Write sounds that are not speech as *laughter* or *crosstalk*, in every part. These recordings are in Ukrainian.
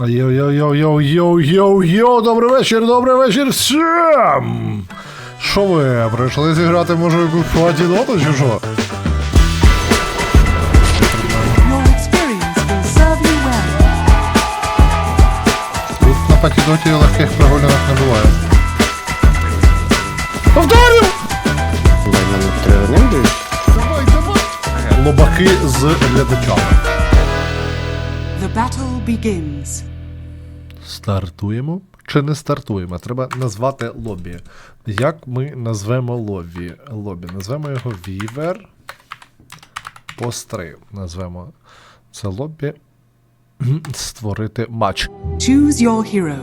Йоу-йоу-йоу-йоу-йоу-йоу, добрий вечір, добрий вечір всім! Що ви, прийшли зіграти, може, якусь платіноту чи що? Тут на патідоті легких прогулянок не буває. Повторю! Давай, давай! Лобаки з глядачами. The battle begins. Стартуємо чи не стартуємо? Треба назвати лобі. Як ми назвемо лобі? Лобі. Назвемо його Вівер. Постри. Назвемо це лобі. Створити матч. Choose your hero.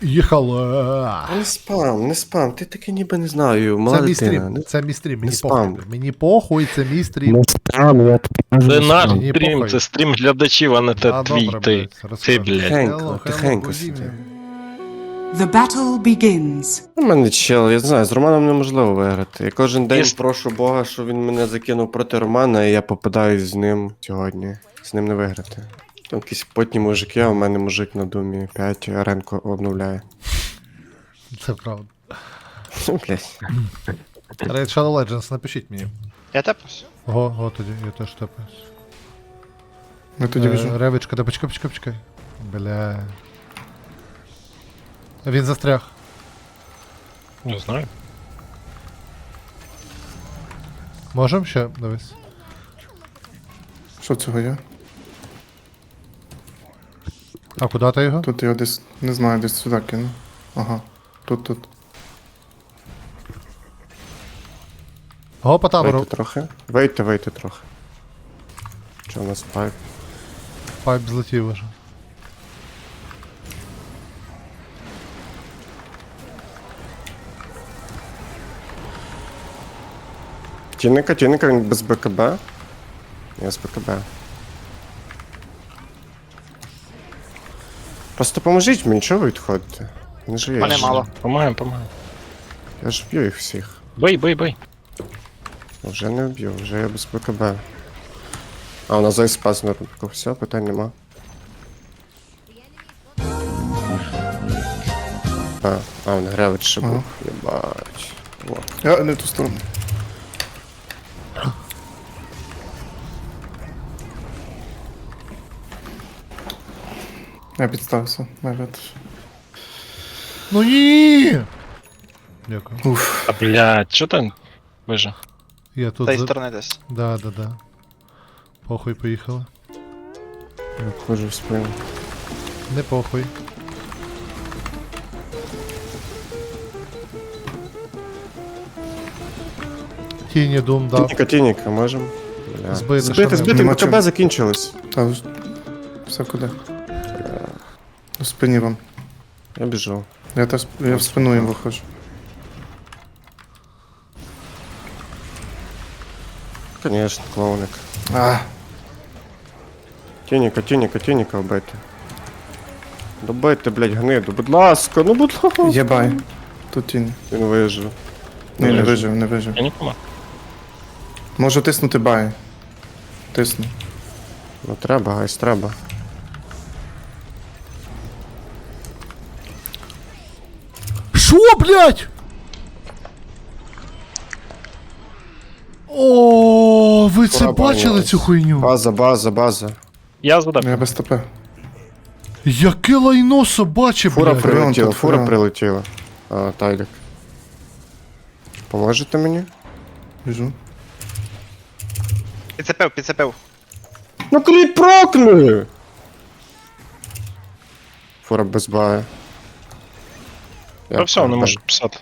Поїхали! Не спам, не спам, ти таки ніби не знаю, мала Це мій дитина. стрім. Це мій стрім. Мені не похуй. Мені похуй, це мій стрім. Я. Це не наш. Мені стрім, похуй. це стрім глядачів, а не те твій ти. Ти, блядь. Тихенько, тихенько сиди. The battle begins. У мене чел, я знаю, з Романом неможливо виграти. Я кожен день Єс. прошу Бога, що він мене закинув проти Романа, і я попадаю з ним сьогодні. З ним не виграти. Там якісь потні мужики, а у мене мужик на думі 5 аренку обновляє. Це правда. *laughs* Блять. Raid Shadow Legends, напишіть мені. Я тепусь. Го, го тоді, я теж тепаюсь. Ми тоді Е, біжимо. Ревичка, да почекай, почекай, почекай. Бля. Він застряг. Не знаю. Можем ще? Дивись. Що цього є? А куди ти його? Тут його десь, не знаю, десь сюди кину. Ага. Тут, тут. Го по табору. Вийти трохи. Вийти, вийти трохи. Що у нас пайп? Пайп злетів уже. Тіника, тіника, він без БКБ. Я з БКБ. Просто поможіть мені, чого ви відходите? Не ж я. Мене ж- мало. Помагаємо, помагаємо. Я ж б'ю їх всіх. Бий, бий, бий. Вже не вб'ю, вже я без БКБ. А, у нас зараз спас на рубку. Все, питань нема. А, а, він гревич ще був. Єбать. О. Я не в ту сторону. Я підставився, навіть. Ну ні! Дякую. А блядь, що там? Вижу. Я тут. Та й за- сторони десь. Да, да, да. Похуй поїхали. Я входжу в спину. Не похуй. Тіні дум дав. Тініка, тініка, можем. Бля. Збити, що збити, не- збити, Нема БКБ чого. закінчилось. Та ж- все куди. У спині вам. Я біжу. Я теж я в спину їм виходжу. Конечно, клоуник. А, Тініка, тініка, тініка вбити. Добийте, блядь, гниду, будь ласка, ну будь ласка. єбай. Тут тінь. Він вижив. Ні, не Вижив. не вижив. Я не. Можу тиснути бай. Тисну. Ну треба, гайс, треба. Шо, блядь? О, ви це бачили цю хуйню? База, база, база. Я задав. Я без ТП. Яке лайно собаче, Фура блядь. прилетіла, тут, фура фуріон. прилетіла. А, Тайлік. Поможете мені? Біжу. Підцепив, підцепив. Ну кріт прокли! Фура без бая. Та все, не можу писати.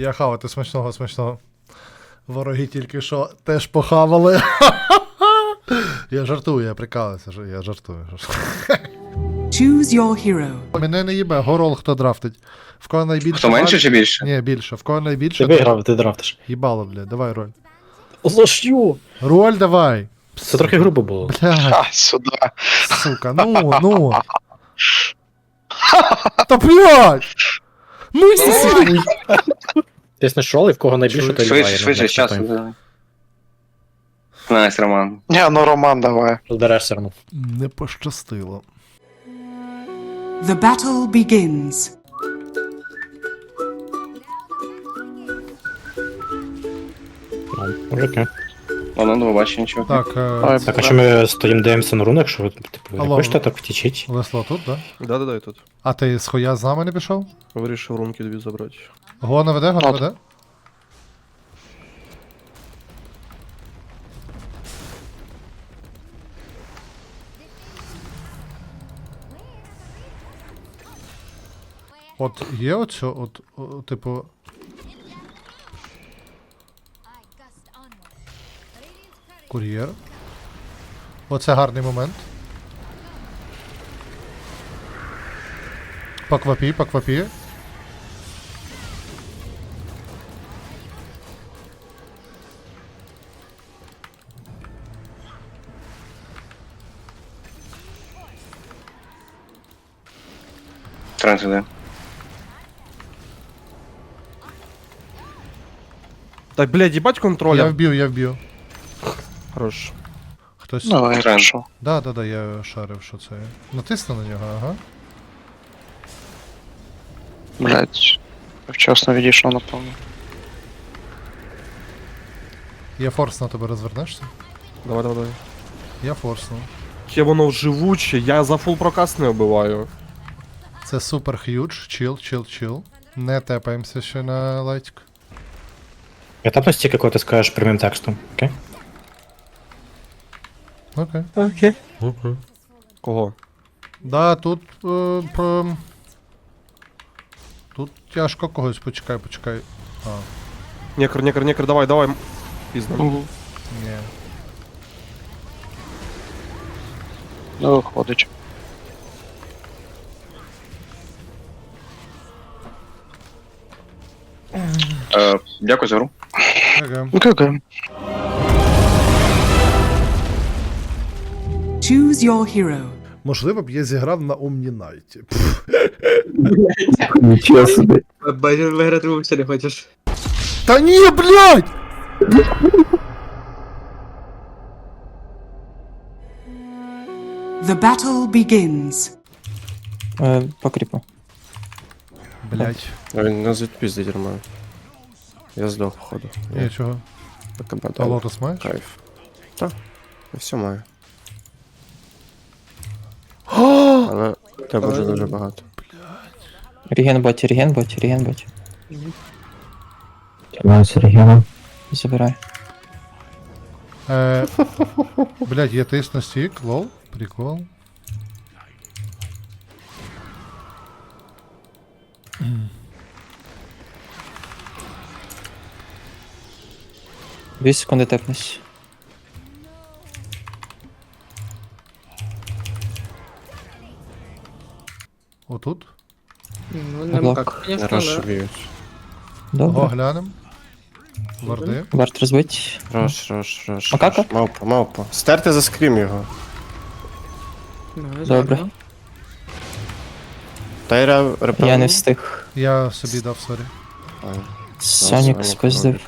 Я хавати смачного, смачного. Вороги тільки що теж похавали. *laughs* Я жартую, я прикалуюся, я жартую. Choose your hero. Мене не їбе, горол хто драфтить. В кого найбільше. Хто менше чи більше? Ні, більше. В кого найбільше. Ти виграв, ти драфтиш. Їбало, блядь, давай роль. Зашью! Роль давай. Це трохи грубо було. Блядь, А, сюди. сука, ну, ну. Та блядь! Ну і Ти знайшов, і в кого найбільше, то Швидше, швидше, з часу. Найс, Роман. Ні, ну Роман, давай. Розбереш все одно. Не пощастило. The battle begins. Ну, мужики. Ладно, до побачення, нічого. Так, е, Так, а що ми стоїм дивимося на рунок, що ви, типу, не Алло. хочете так втічить? Лесло тут, да? Да-да-да, я тут. А ти з хоя з нами не пішов? Вирішив рунки дві забрати. Гона веде, гона От. веде? От є оцю, от, о, типу. Кур'єр. Оце гарний момент. По квапі, по квапі. Так, блядь, їбать контроля. Я вб'ю, я вб'ю. Хорош. Хтось. Тренд. що? Да, да, да, я шарив, що це. Натисни на нього, ага. Блять. Вчасно відійшов, напевно. Я форс на тебе розвернешся? Давай, давай, давай. Я форснув. Яке воно живуче, я за фул прокаст не вбиваю. Це супер х'юдж, чил, чил, чил. Не тепаємося ще на лайтик. Я тапну стільки, коли ти скажеш прямим текстом, окей? Окей. Окей. Кого? Да, тут. Е, про... Тут тяжко когось, почекай, почекай. А, Некр, некр, некр, давай, давай. Пізно. ні. Не виходить. Е, дякую за гру. Окей. Окей, окей. Choose your hero. Можливо б я зіграв на Омнінайті. Нічого собі. Бачиш, виграти вовсе не хочеш. Та ні, блядь! The battle begins. По кріпу. Блядь. А Він нас відпіздить, Роман. Я здох, походу. Ні, чого? ПКБ, А да. лотос маєш? Кайф. Так, я все маю. Але тебе вже дуже багато. Реген боті, реген боті, реген боті. Маю Сергіна. Забирай. Е, блядь, є тиск на стік, лол, прикол. Дві секунди тепнись. Отут. Ну, Не как, розшивіють. Ого, Добре. глянем. Варди. Варт розбить. Рош, рош, рош. Макака? Мавпа, мавпа. Стерти за скрім його. Добре. Тайра репел. Я не встиг. Я собі дав, сорі. Сонік спиздив.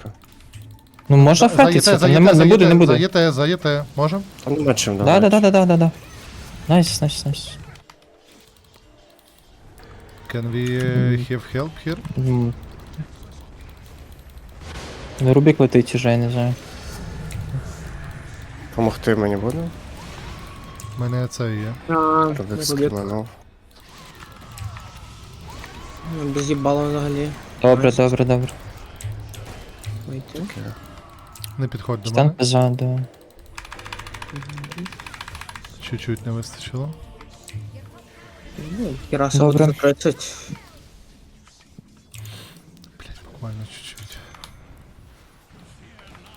Ну можна фетиться, за там ЄТ, не, не буде, не буде. ЄТ, за ЄТ. Можем? Там нема чим Да, давати. да, да, да, да, да. Найс, найс, найс. Can we uh, have help here? М. Ну, Рубік летить уже, я не знаю. Помогти мені буде? У мене це є. Скріменов. Без їбала взагалі. Добре, добре, добре. Не підходь до Стан мене. позаду. Чуть-чуть не вистачило. Добре. Блять, буквально чуть-чуть.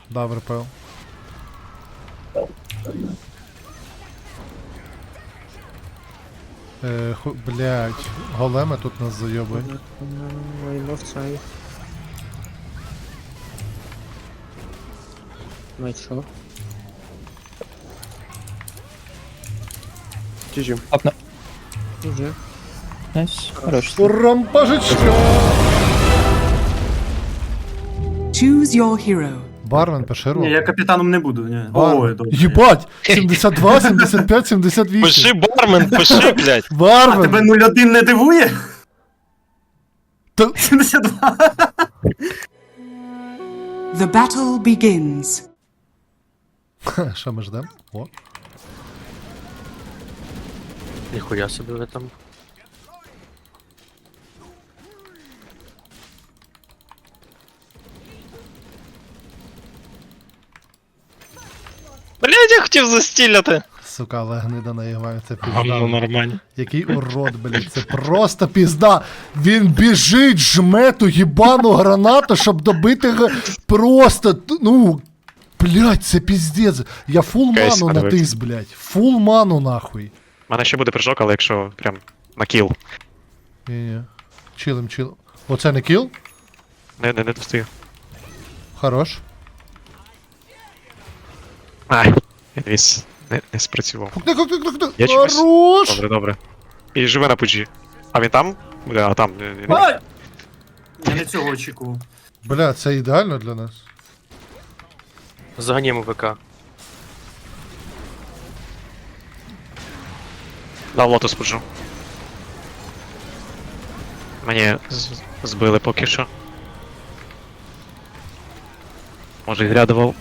Дав РПЛ. Е, ху, блять, големи тут нас зайобують. Тіжі. Апна. Найс. Хорош. Рампажечка! Choose your hero. Бармен поширував. Ні, я капітаном не буду, ні. Бармен. Ой, добре. Єбать! 72, 75, 78. Пиши, бармен, пиши, блядь. А Бармен! тебе 0-1 не дивує? Та- 72. The battle begins. Що ми ждем? О. Ніхуя собі ви там. Блядь, я хотів застіляти. Сука, але гнида наїгває, це Гавно пізда. нормально. Який урод, блядь, це просто пізда. Він біжить, жме ту їбану гранату, щоб добити г... просто, т- ну, блядь, це піздець. Я фул Кейс ману подивився. натис, блядь. Фул ману нахуй. У мене ще буде прыжок, але якщо прям на кіл. Ні-ні. Чилим, чилим. Оце не кіл? Не, не, не достаю. Хорош. Ай, інвіз. Не, не спрацював. Кукни, кукни, кукни. Я чогось. Хорош! Добре, добре. І живе на пуджі. А він там? Бля, а там. не. Ай! Я не цього очікував. Бля, це ідеально для нас. Заганімо ВК. Дав лотос пуджу. Мені з- збили поки що. Може і зрядував.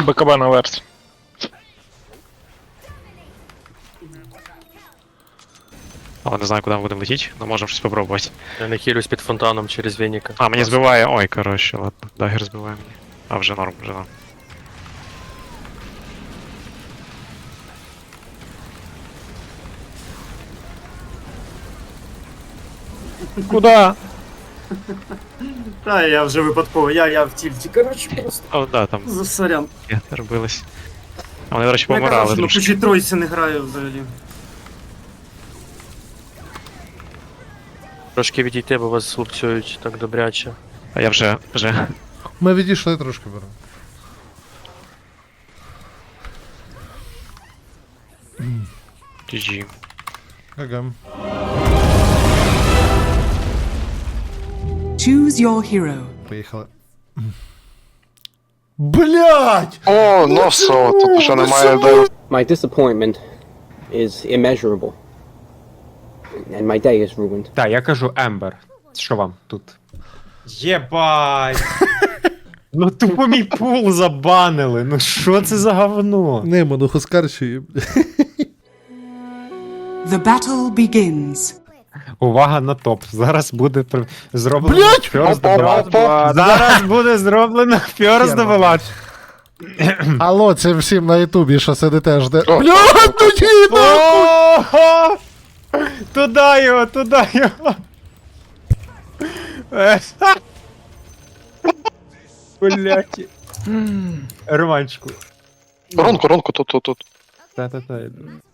БКБ на версі. Але не знаю, куди ми будемо летіти, але можемо щось попробувати. Я не хилюсь під фонтаном через Веніка. А, мені збиває. Ой, коротше, ладно. Дагер збиває мені. А, вже норм, вже норм. Куда? Та я вже випадково, я, я в тільті. Коротше, просто О, да, там за сорян. є, робилось. А Вони, до речі, Я помирали казав, що на трошки. пучій тройці не граю взагалі. Трошки відійти, бо вас лупцюють так добряче. А я вже, вже. Ми відійшли трошки беремо. GG. Гагам. Choose your hero. Поїхали. Блять! О, носо, тобто що немає де. My disappointment is immeasurable. And my day is ruined. Так, я кажу Ембер. Що вам тут? Єбать! *laughs* Ну тупо мій пул забанили. Ну що це за говно? Не, мануху скарчує. The battle begins. Увага на топ. Зараз буде при- зроблено Блядь! first blood. Зараз буде зроблено first blood. Алло, це всім на ютубі, що сидите жде. О, Блять, ну ні, нахуй! Ого! Туда його, туда його. Е, Блять. Романчику. Ронку, ронку, тут, тут, тут. Та-та-та.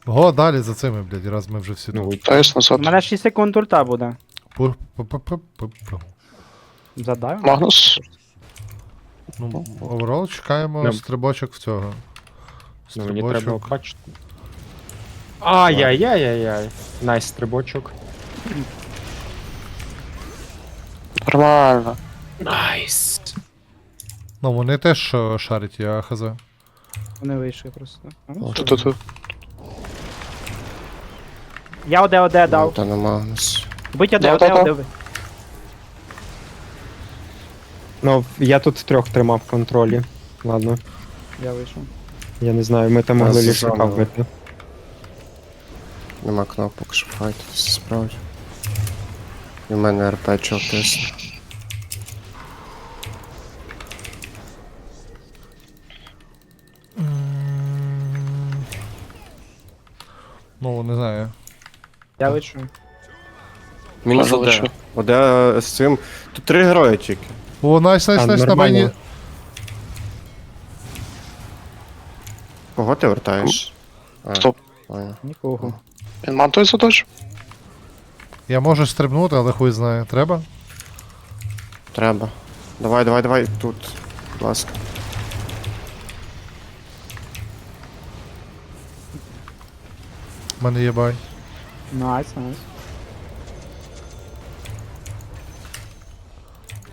Го, далі за цими, блядь, раз ми вже всі Ну, тут. Та єс назад. мене 6 секунд ульта буде. Пу- пу- пу- пу- пу- пу. Задаю? Магнус. Ну, оверол чекаємо Нам- стрибочок в цього. ну мені треба Стрибочок. бачити. Ай-яй-яй-яй-яй. Найс стрибочок. Нормально. Найс. Ну, вони теж що шарять, я хз. Вони вийшли просто. А, ну, Тут, тут, тут. Я оде оде дав. Та не Магнус. Бить оде, Да, оде, да, да. оде. ви. Ну, я тут трьох тримав в контролі. Ладно. Я вийшов. Я не знаю, ми там могли лішака зони. вбити. Нема кнопок, щоб файтитися справді. І в мене РП чого тисне. Ну, не знаю. Я вийшов. Мінус Ладно, оде. Оде з цим. Тут три герої тільки. О, найс, найс, А, найс, на нормально. мені. Кого ти вертаєш? А, Стоп. Нікого. Він мантує задачу. Я можу стрибнути, але хуй знає. Треба? Треба. Давай, давай, давай, тут. Будь ласка. В мене є бай. Найс, найс.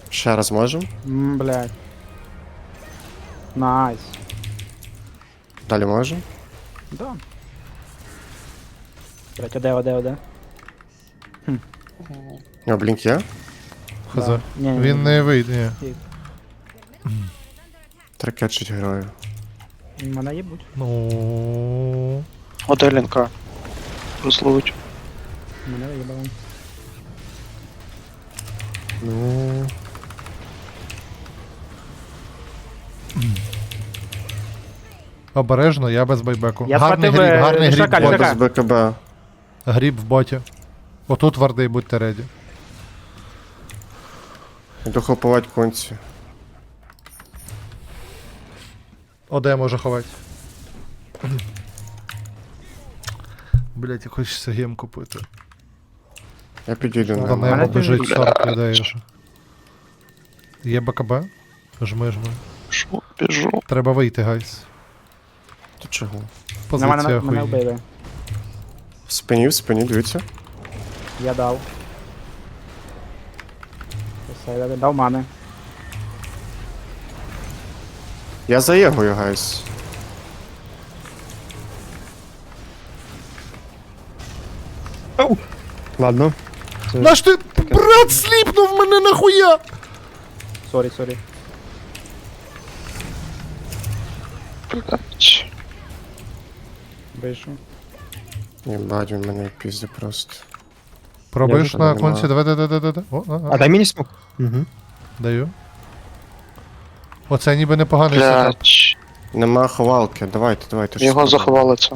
Ще раз можемо. М, блядь. Найс. Далі можемо. Да. Блядь, оде, оде, оде. У нього блінк є? Хз. Да. Ні, ні, Він ні. не вийде. Ні. Трикетчить героїв. Мене їбуть. Ну. Лінка. Розловить. Мене виїбали. Ну. Обережно, я без байбеку. Я гарний схватив, гріб, е, гарний гріб. шакаль, в Бот шакаль. без БКБ. Гріб в боті. Отут вардий, будьте реді. Іду хопувати конці. Оде може ховати. Блять, хочеться гем купити. Я підійду на небо мене біжить 40 людей вже. Є БКБ? Жми, жми. Що, біжу. Треба вийти, гайс. То чого? На мене, Позиція мене хуйні. вбили. В спині, в спині, дивіться. Я дав. Все, я дав мани. Я за Єгою, гайс. Ладно. Наш ти брат сліпнув мене нахуя! Сорі, сорі. Блять. Вийшов. Єбать, він мене пізде просто. Пробуєш Я на конці, давай, давай, давай, давай. О, а, А а. дай мені смок. Угу. Даю. Оце ніби непоганий сетап. Нема ховалки, давайте, давайте. Його заховали це.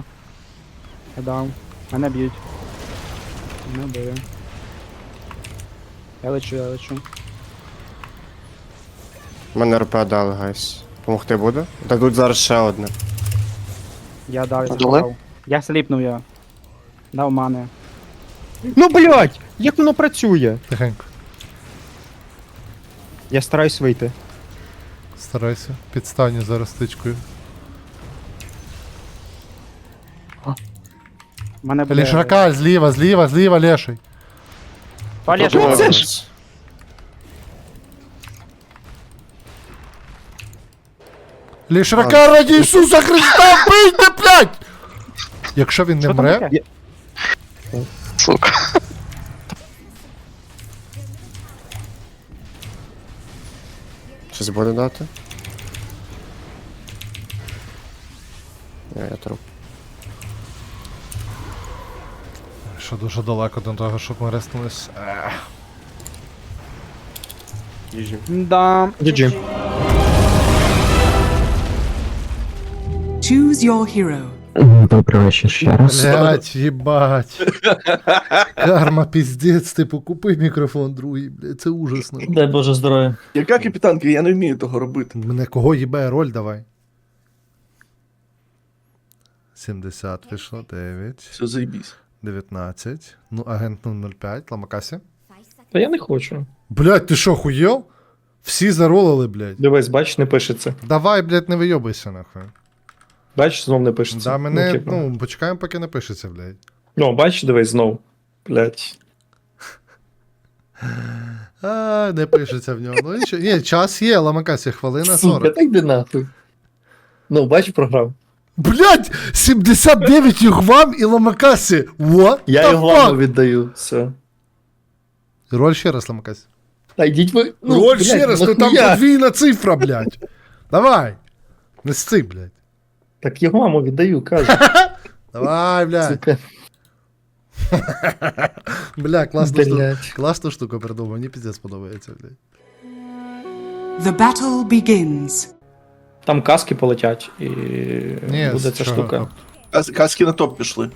Я дав. Мене б'ють. Мене вбили. Я лечу, я лечу. Мене РП дали, гайс. Помогти буде? Дадуть зараз ще одне. Я дав, я Дали? заховав. Я сліпнув я. Дав мани. Ну блять! Як воно працює? Тихенько. Я стараюсь вийти. Старайся. Підстані зараз тичкою. Мене вбили. Лішака, зліва, зліва, зліва, леший. Олеж, Тут Олеж. Лоренс. Лішака раді Ісуса Христа, бийте, блядь! Якщо він не Що там мре, таке? Сука. Щось буде дати? Я, я труп. Що дуже далеко до того, щоб ми реснулись. Да. GG. Choose your hero. Добрий вечір ще раз. Блять, їбать. Карма, піздець, типу, купи мікрофон другий, блядь, це ужасно. Дай Боже здоров'я. Яка капітанка? Я не вмію того робити. Мене кого їбе роль давай. 70 пішло, 9, Все, заїбісь. 19. Ну, агент 005, Ламакасі. Та я не хочу. Блять, ти що, хуєл? Всі заролили, блядь. Дивись, бач, не пишеться. Давай, блядь, не вийобайся, нахуй. Бач, знов не пишеться. Да, мене, типу. ну, почекаємо, поки не пишеться, блядь. Ну, бач, дивись, знов. Блять. А, не пишеться в нього. Ну, нічого. Ні, час є, Ламакасі, хвилина 40. так де нахуй. Ну, бач, програв. Блять, 79 югвам і Ламакасі. What Я the його fuck? вам віддаю. Все. Роль ще раз, Ламакасі. Та йдіть ви. Роль ще раз, ну там подвійна цифра, блядь. Давай. Не сци, блядь. Так його маму віддаю, кажу. *laughs* Давай, блядь. Сука. *laughs* Бля, класна штука. Блять. Класну штуку придумав, мені піздець подобається, блядь. The battle begins. Там каски полетять, і Ні, буде ця чого? штука. Каски на топ пішли.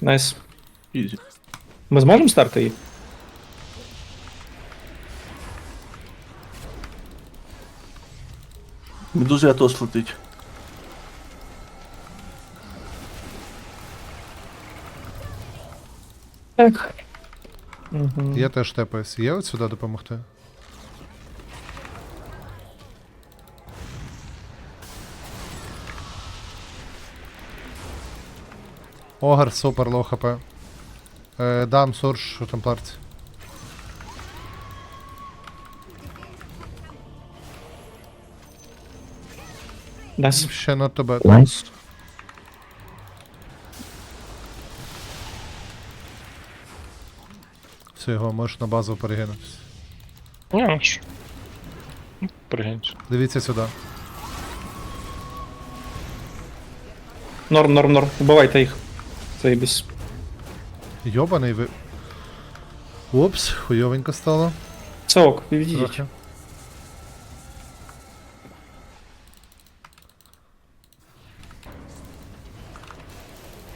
Найс. Ізі. Ми зможемо старти її? Медуза атос летить. Так. Угу. Я теж тепаюсь. Є от сюди допомогти? Огар, супер, лоу хп. Е, дам сурж у темпларці. Дас. Ще not too bad. Все, його можеш на базу перегинутися. Ні, ну що. Ну, Дивіться сюди. Норм, норм, норм. Убивайте їх. Заєбісь. Йобаний ви. Упс, хуйовенько стало. Це ок, відійдіть. Трохи.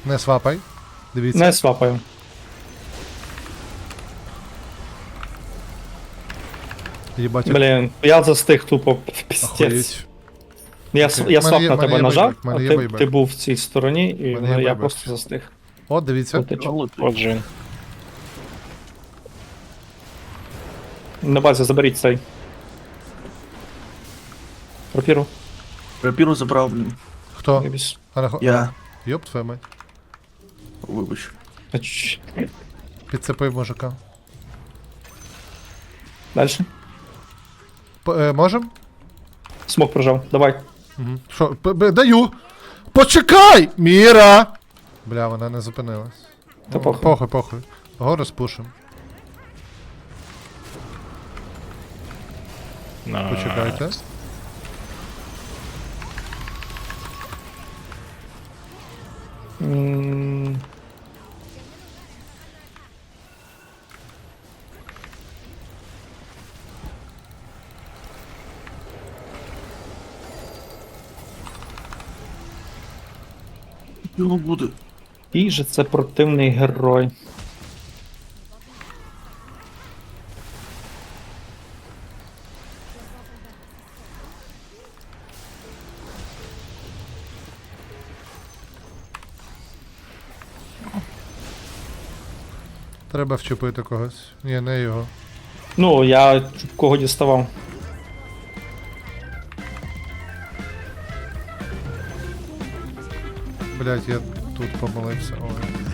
Не свапай. Дивіться. Не свапаю. Їбать, Блін, я застиг тупо. *laughs* Пістець. охуєть. Я, Окей. я В мене свап є- на в мене тебе є нажав, байбек, в мене а є ти, байбек. ти був в цій стороні, і В мене ну, я байбек. просто застиг. О, дивіться. Отич. Отже. він. На базі заберіть цей. Рапіру. Рапіру забрав, блін. Хто? Арахо- Я. Йоп твою мать. Вибач. А, чш. Підцепив мужика. Дальше. П- е, можем? Смок прожав. Давай. Угу. Що? П- б- даю! Почекай! Міра! Бля, вона не зупинилась. Та похуй. Похуй, похуй. Гору спушим. На. Почекайте. М, Його буде. Який же це противний герой. Треба вчепити когось. Ні, не його. Ну, я кого діставав. Блять, я тут помилився. Ой.